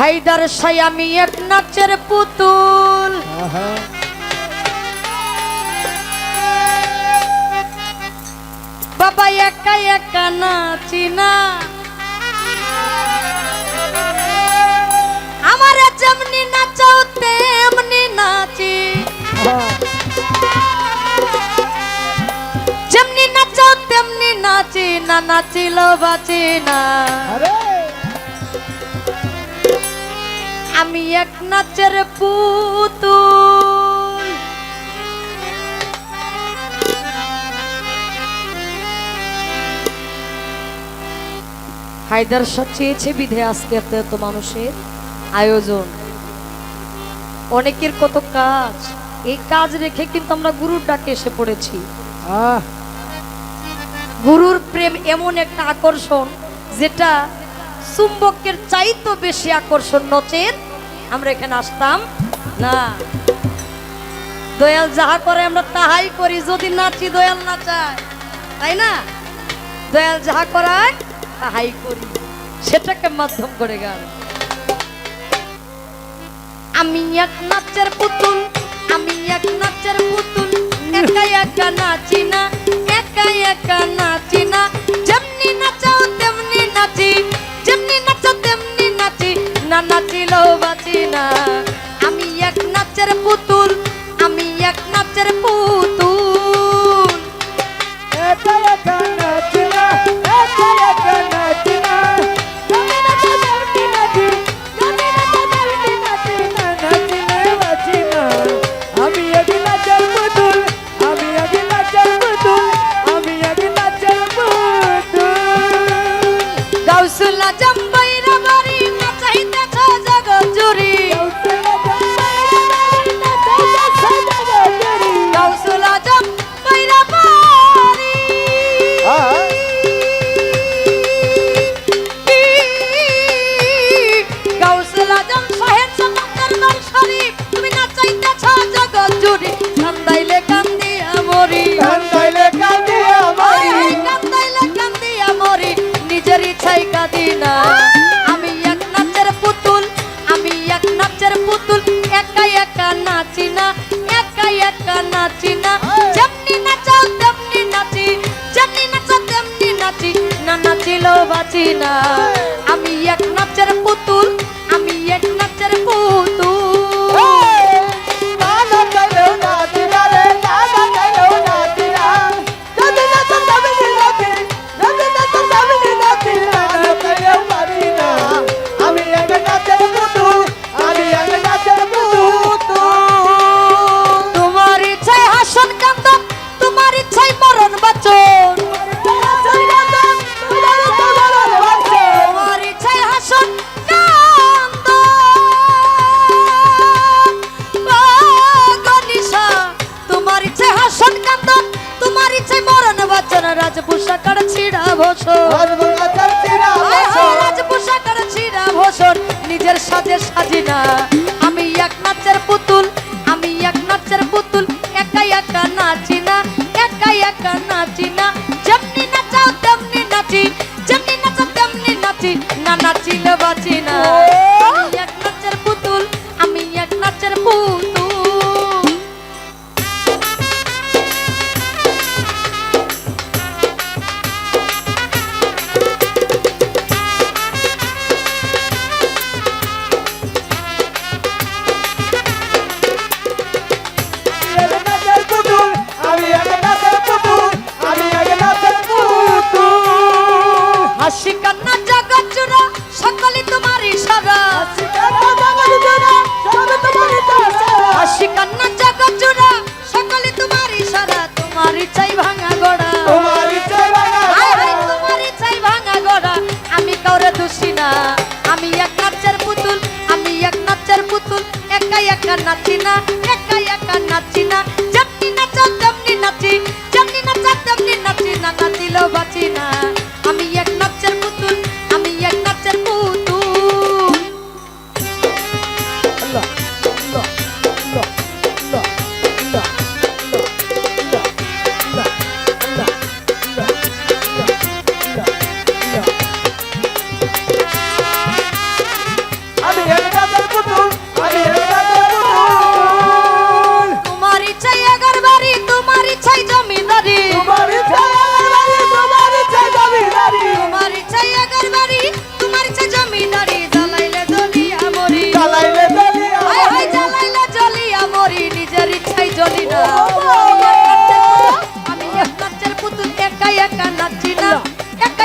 হায়দার সাই আমি এক নাচের পুতুল। বাবা একা একা নাচি না। আমার যেমনি নাচাও তেমনি নাচি। যেমনি নাচাও তেমনি নাচি না নাচিল বাঁচি না। আমি এক নাচের পুতুল। হায়দার শাহ চেয়েছে বিধে আজকে এত এত মানুষের আয়োজন। অনেকের কত কাজ এই কাজ রেখে কিন্তু আমরা গুরুর ডাকে এসে পড়েছি। গুরুর প্রেম এমন একটা আকর্ষণ যেটা চুম্বকের চাইতো বেশি আকর্ষণ নচেত আমরা এখানে আসতাম। না। দয়াল যাহা করে আমরা তাহাই করি, যদি নাচি দয়াল নাচায়। তাই না? দয়াল যাহা করায়, তাহাই করি। সেটাকে মাধ্যম করে গান। আমি এক নাচের পুতুল, আমি এক নাচের পুতুল। একা একা নাচি না, একা একা নাচি নিজের ইচ্ছাই কাঁদি আমি এক নাচের পুতুল, আমি এক নাচের পুতুল। একা একা নাচি না একা একা নাচি না যেমনি নাচাও তেমনি নাচি, যেমনি নাচাও তেমনি নাচি, না নাচিলেও বাঁচি না। আমি এক নাচের পুতুল সাজে না আমি এক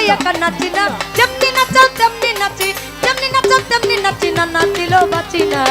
একা নাচি না যেমনি নাচাও তেমনি নাচি যেমনি নাচাও তেমনি নাচি না নাচিলেও বাঁচি না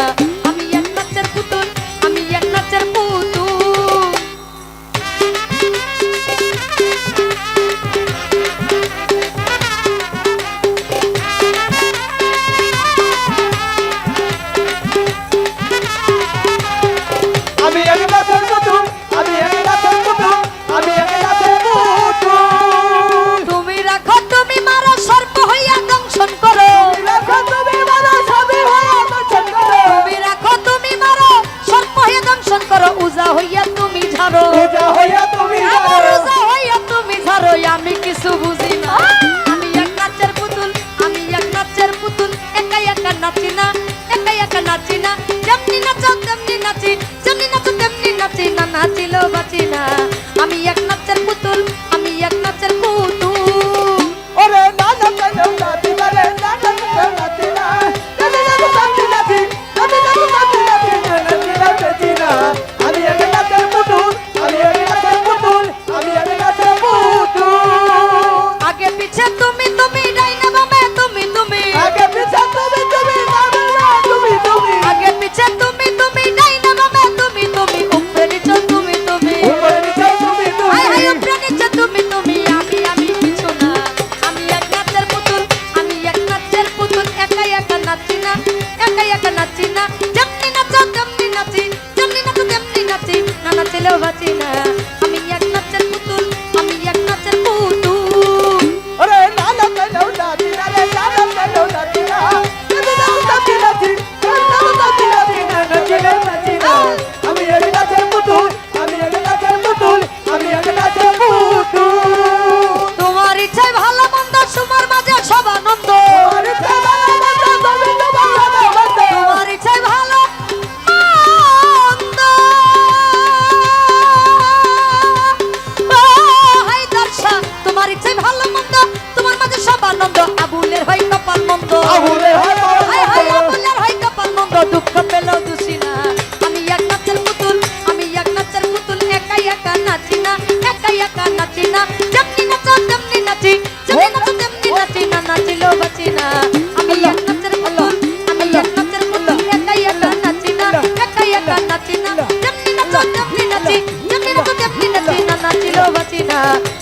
나